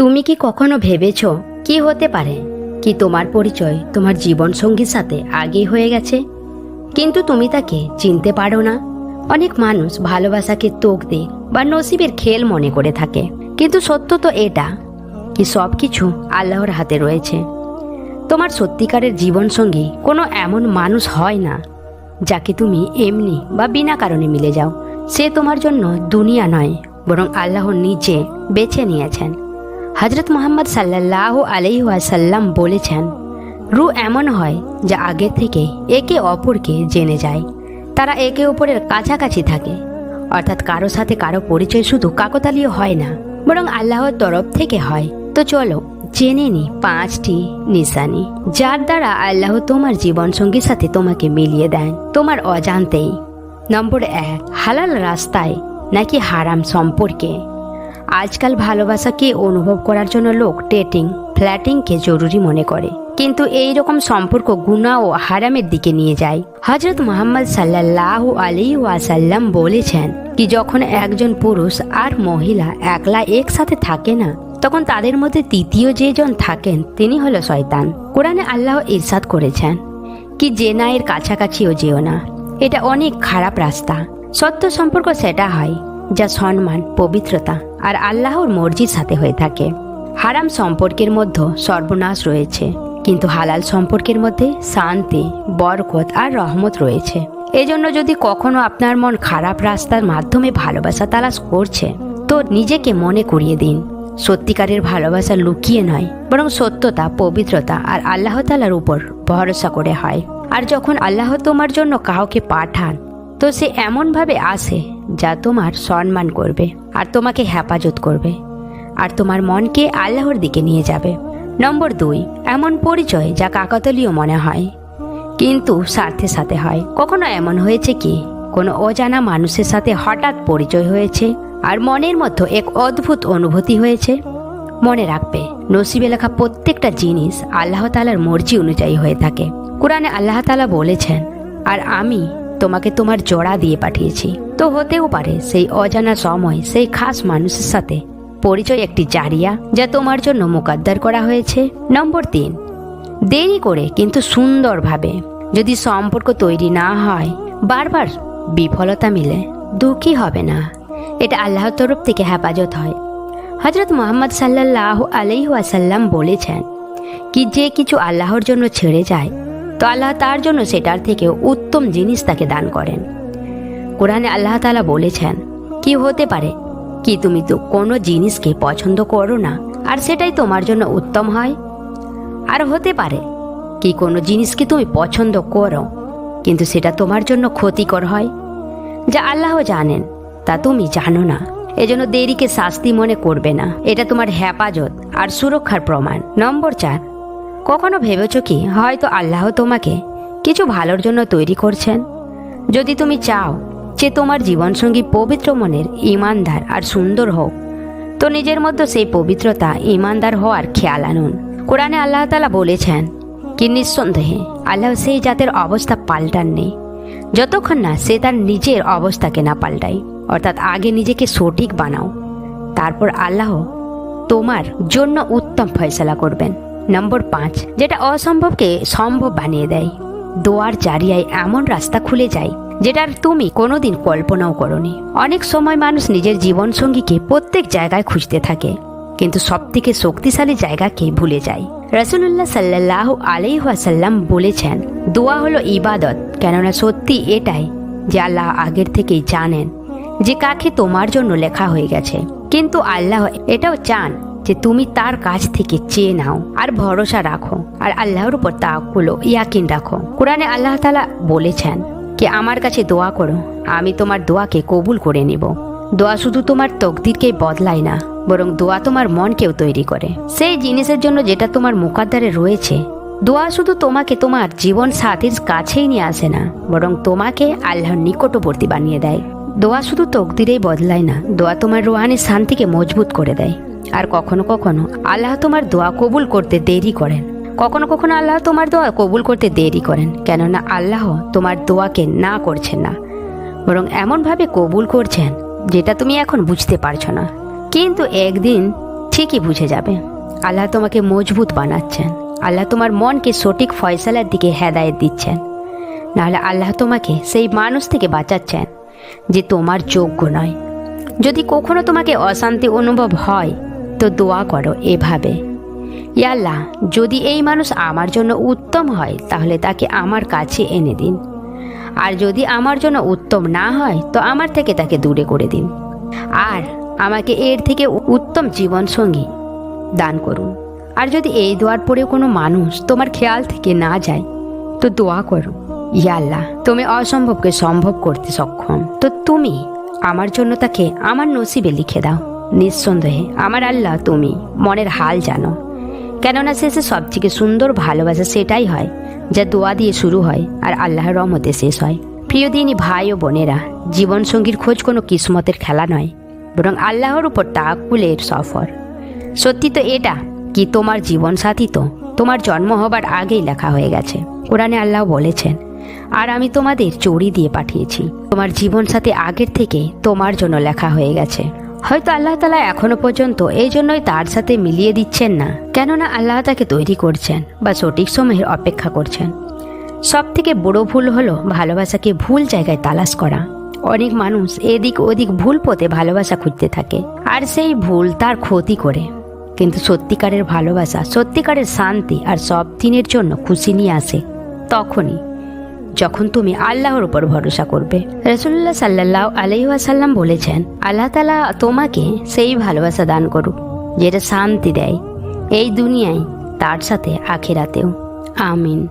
তুমি কি কখনো ভেবেছ কি হতে পারে? কি তোমার পরিচয়, তোমার জীবন সঙ্গীর সাথে আগেই হয়ে গেছে? কিন্তু তুমি তাকে চিনতে পারো না। অনেক মানুষ ভালোবাসাকে তোক দে বা নসিবের খেল মনে করে থাকে। কিন্তু সত্য তো এটা কি সব কিছু আল্লাহর হাতে রয়েছে। তোমার সত্যিকারের জীবন সঙ্গী কোনো এমন মানুষ হয় না, যাকে তুমি এমনি বা বিনা কারণে মিলে যাও। সে তোমার জন্য দুনিয়া নয়, বরং আল্লাহ নিজে বেছে নিয়েছেন। হজরত মোহাম্মদ সাল্লাহ আলহাসাল্লাম বলেছেন, রু এমন হয় যা আগে থেকে একে অপরকে জেনে যায়। তারা একে অপরের কাছাকাছি থাকে। অর্থাৎ কারও সাথে কারও পরিচয় শুধু কাকতালীয় হয় না, বরং আল্লাহর তরফ থেকে হয়। তো চলো জেনে নি পাঁচটি নিশানি, যার দ্বারা আল্লাহ তোমার জীবন সঙ্গীর সাথে তোমাকে মিলিয়ে দেন, তোমার অজান্তেই। নম্বর এক, হালাল রাস্তায় নাকি হারাম সম্পর্কে? আজকাল ভালোবাসাকে অনুভব করার জন্য লোক ডেটিং ফ্ল্যাটিংকে জরুরি মনে করে। কিন্তু এই রকম সম্পর্ক গুণা ও হারামের দিকে নিয়ে যায়। হজরত মোহাম্মদ সাল্লাহ আলী ওয়াসাল্লাম বলেছেন কি, যখন একজন পুরুষ আর মহিলা একলা একসাথে থাকে না, তখন তাদের মধ্যে তৃতীয় যেজন থাকেন, তিনি হলো শয়তান। কোরআনে আল্লাহ ইরশাদ করেছেন কি, যে না এর কাছাকাছিও যেও না। এটা অনেক খারাপ রাস্তা। সত্য সম্পর্ক সেটা হয় যা সম্মান, পবিত্রতা আর আল্লাহর মর্জির সাথে হয়ে থাকে। হারাম সম্পর্কের মধ্যে সর্বনাশ রয়েছে, কিন্তু হালাল সম্পর্কের মধ্যে শান্তি, বরকত আর রহমত রয়েছে। এজন্য যদি কখনো আপনার মন খারাপ রাস্তার মাধ্যমে ভালোবাসা তালাশ করছে, তো নিজেকে মনে করিয়ে দিন। সত্যিকারের ভালোবাসা লুকিয়ে নয়, বরং সত্যতা, পবিত্রতা আর আল্লাহ তালার উপর ভরসা করে হয়। আর যখন আল্লাহ তোমার জন্য কাউকে পাঠান, তো সে এমনভাবে আসে যা তোমার সম্মান করবে আর তোমাকে হেফাজত করবে। আর তোমার মনকে আল্লাহর দিকে নিয়ে যাবে। নম্বর দুই, এমন পরিচয় যা কাকতলীয় মনে হয়। কিন্তু স্বার্থের সাথে হয়। কখনো এমন হয়েছে কি? কোনো অজানা মানুষের সাথে হঠাৎ পরিচয় হয়েছে আর মনের মধ্যে এক অদ্ভুত অনুভূতি হয়েছে? মনে রাখবে, নসিবে লেখা প্রত্যেকটা জিনিস আল্লাহ তালার মর্জি অনুযায়ী হয়ে থাকে। কোরআনে আল্লাহ তালা বলেছেন, আর আমি তোমাকে তোমার জোড়া দিয়ে পাঠিয়েছি। তো হতেও পারে সেই অজানা সময় সেই খাস মানুষের সাথে। পরিচয় একটি জারিয়া যা তোমার জন্য মোকাদ্দার করা হয়েছে। নম্বর তিন, দেরি করে কিন্তু সুন্দরভাবে যদি সম্পর্ক তৈরি না হয়, বারবার বিফলতা মিলে দুঃখী হবে না। এটা আল্লাহর তরফ থেকে হেফাজত হয়। হজরত মোহাম্মদ সাল্লাহ আলাই ওয়াসাল্লাম বলেছেন, কি যে কিছু আল্লাহর জন্য ছেড়ে যায়, তো আল্লাহ তার জন্য সেটার থেকে উত্তম জিনিস তাকে দান করেন। কোরআনে আল্লাহ তালা বলেছেন, কি হতে পারে কি তুমি তো কোনো জিনিসকে পছন্দ করো না, আর সেটাই তোমার জন্য উত্তম হয়? আর হতে পারে কি কোনো জিনিসকে তুমি পছন্দ করো, কিন্তু সেটা তোমার জন্য ক্ষতিকর হয়? যা আল্লাহ জানেন, তা তুমি জানো না। এজন্য দেরিকে শাস্তি মনে করবে না। এটা তোমার হেফাজত আর সুরক্ষার প্রমাণ। নম্বর চার, কখনো ভেবেছ কি হয়তো আল্লাহ তোমাকে কিছু ভালোর জন্য তৈরি করছেন? যদি তুমি চাও যে তোমার জীবনসঙ্গী পবিত্র মনের ইমানদার আর সুন্দর হোক, তো নিজের মধ্যে সেই পবিত্রতা, ইমানদার হওয়ার খেয়াল আনুন। কোরআনে আল্লাহ তালা বলেছেন, কি নিঃসন্দেহে আল্লাহ সেই জাতের অবস্থা পাল্টাননি যতক্ষণ না সে তার নিজের অবস্থাকে না পাল্টায়, অর্থাৎ আগে নিজেকে সঠিক বানাও। তারপর আল্লাহ তোমার জন্য উত্তম ফয়সলা করবেন। নম্বর পাঁচ, যেটা অসম্ভবকে সম্ভব বানিয়ে দেয়। দোয়ার জারিয়ায় এমন রাস্তা খুলে যায়, যেটার তুমি কোনোদিন কল্পনাও করনি। অনেক সময় মানুষ নিজের জীবনসঙ্গীকে প্রত্যেক জায়গায় খুঁজতে থাকে, কিন্তু সবথেকে শক্তিশালী জায়গাকে ভুলে যায়? রসুল্লাহ সাল্লাহ আলাইহাসাল্লাম বলেছেন, দোয়া হলো ইবাদত, কেননা সত্যি এটাই যে আল্লাহ আগের থেকেই জানেন যে কাকে তোমার জন্য লেখা হয়ে গেছে। কিন্তু আল্লাহ এটাও চান যে তুমি তার কাছ থেকে চেয়ে নাও আর ভরসা রাখো আর আল্লাহর উপর তাকুলো ইয়াকিন রাখো। কোরআনে আল্লাহ তালা বলেছেন কি, আমার কাছে দোয়া করো, আমি তোমার দোয়াকে কবুল করে নিব। দোয়া শুধু তোমার তকদিরকেই বদলায় না, বরং দোয়া তোমার মনকেও তৈরি করে। সেই জিনিসের জন্য যেটা তোমার মুকাদ্দারে রয়েছে, দোয়া শুধু তোমাকে তোমার জীবন সাথীর কাছেই নিয়ে আসে না, বরং তোমাকে আল্লাহর নিকটবর্তী বানিয়ে দেয়। দোয়া শুধু তকদিরেই বদলায় না, দোয়া তোমার রোহানি শান্তিকে মজবুত করে দেয়। আর কখনো কখনো আল্লাহ তোমার দোয়া কবুল করতে দেরি করেন। কখনো কখনো আল্লাহ তোমার দোয়া কবুল করতে দেরি করেন, কেননা আল্লাহ তোমার দোয়াকে না করছেন না, বরং এমনভাবে কবুল করছেন যেটা তুমি এখন বুঝতে পারছ না। কিন্তু একদিন ঠিকই বুঝে যাবে, আল্লাহ তোমাকে মজবুত বানাচ্ছেন, আল্লাহ তোমার মনকে সঠিক ফয়সালার দিকে হেদায়েত দিচ্ছেন, নাহলে আল্লাহ তোমাকে সেই মানুষ থেকে বাঁচাচ্ছেন যে তোমার যোগ্য নয়। যদি কখনো তোমাকে অশান্তি অনুভব হয় তো দোয়া করো এভাবে। ইয়াল্লাহ যদি এই মানুষ আমার জন্য উত্তম হয়, তাহলে তাকে আমার কাছে এনে দিন। আর যদি আমার জন্য উত্তম না হয়, তো আমার থেকে তাকে দূরে করে দিন। আর আমাকে এর থেকে উত্তম জীবনসঙ্গী দান করুন। আর যদি এই দোয়ার পরে কোনো মানুষ তোমার খেয়াল থেকে না যায়, তো দোয়া করো। ইয়াল্লাহ তুমি অসম্ভবকে সম্ভব করতে সক্ষম। তো তুমি আমার জন্য তাকে আমার নসিবে লিখে দাও। নিঃসন্দেহে, আমার আল্লাহ তুমি, মনের হাল জানো। কেননা শেষে সবথেকে সুন্দর ভালোবাসা সেটাই হয়, যা দোয়া দিয়ে শুরু হয় আর আল্লাহর রহমতে শেষ হয়। প্রিয় দিনী ভাই ও বোনেরা, জীবনসঙ্গীর খোঁজ কোনো কিসমতের খেলা নয়, বরং আল্লাহর উপর তাকুলের সফর। সত্যি তো এটা, কি তোমার জীবন সাথী তো, তোমার জন্ম হবার আগেই লেখা হয়ে গেছে। কোরআনে আল্লাহ বলেছেন, আর আমি তোমাদের চড়ি দিয়ে পাঠিয়েছি, তোমার জীবন সাথী আগের থেকে তোমার জন্য লেখা হয়ে গেছে। হয়তো আল্লাহ তালা এখনও পর্যন্ত এই জন্যই তার সাথে মিলিয়ে দিচ্ছেন না, কেননা আল্লাহ তাকে তৈরি করছেন বা সঠিক সময়ের অপেক্ষা করছেন। সব থেকে বড় ভুল হলো ভালোবাসাকে ভুল জায়গায় তালাশ করা। অনেক মানুষ এদিক ওদিক ভুল পথে ভালোবাসা খুঁজতে থাকে, আর সেই ভুল তার ক্ষতি করে। কিন্তু সত্যিকারের ভালোবাসা, সত্যিকারের শান্তি আর সব দিনের জন্য খুশি নিয়ে আসে, তখনই। যখন তুমি আল্লাহর উপর ভরসা করবে। রসুল্লাহ সাল্লাহ আলহিহাসাল্লাম বলেছেন, আল্লাহ তালা তোমাকে সেই ভালোবাসা দান করুক, যেটা শান্তি দেয় এই দুনিয়ায়, তার সাথে আখেরাতেও। আমিন।